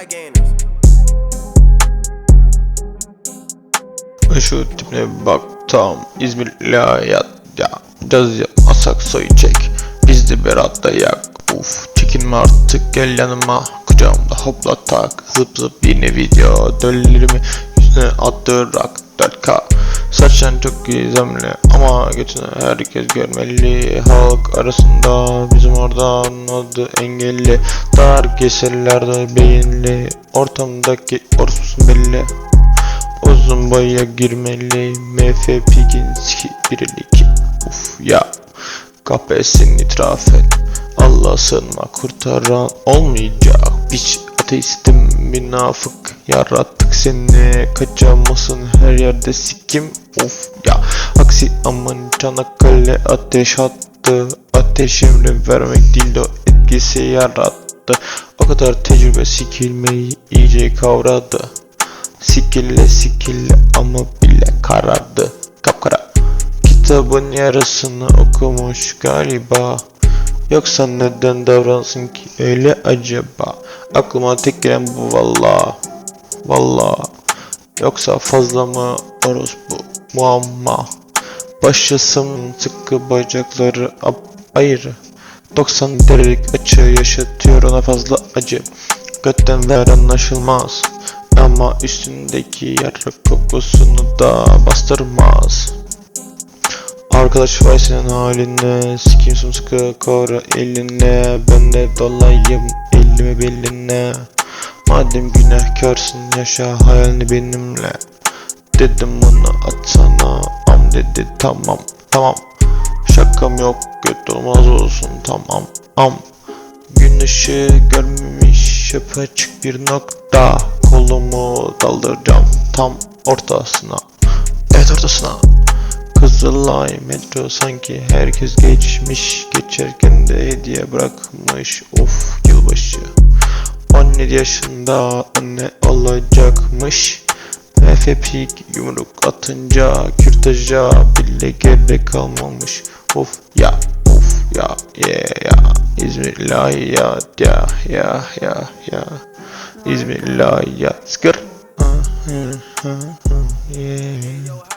side. Şu tipine bak tam İzmir hayat ya. Caz yapmasak soyu çek. Biz de beratta yak. Uf çekinme artık. Gel yanıma. Kucağımda hopla tak. Zıp zıp yine video. Döllerimi üstüne attırak 4K Saçların çok gizemli ama götünü herkes görmeli. Halk arasında bizim oradan adı engelli. Dar keserlerde beyinli Ortamdaki orospusun belli. Uzun boya girmeli MF Pig'in ski 152 Uf ya Kafesini itiraf et. Allah sığınma kurtaran olmayacak. Biç ateistim münafık Yarattık seni. Kaçamazsın her yerde sikim. Uf ya. Aksi aman Çanakkale ateş attı. Ateş emri vermek değil de o etkisi yarattı. O kadar tecrübe sikilmeyi iyice kavradı. Sikille sikille ama bile karardı. Kapkara. Kitabın yarısını okumuş galiba. Yoksa neden davransın ki öyle acaba Aklıma tek gelen bu valla. Valla. Yoksa fazla mı orospu muamma. Başlasın sıkı bacakları ap ayrı. 90 derecelik açı yaşatıyor ona fazla acı. Götten ver anlaşılmaz. Ama üstündeki yarrak kokusunu da bastırmaz. Arkadaş vay senin haline Sikim sımsıkı koru eline. Ben de dolayım elimi beline Madem günahkarsın yaşa hayalini benimle. Dedim bunu atsana. Am dedi tamam tamam. Şakam yok kötü olmaz olsun tamam am. Gün ışığı görmemiş açık bir nokta. Kolumu daldıracağım tam ortasına. Evet ortasına. Kızılay metro sanki herkes geçmiş. Geçerken de hediye bırakmış. Of yılbaşı 17 yaşında anne olacakmış. Efepik yumruk atınca kürtaja bile gerek kalmamış. Of ya of ya yeah ya. İzmir ilahiyat ya ya ya ya. İzmir ilahiyat skır Ah, hı, hı, yeah.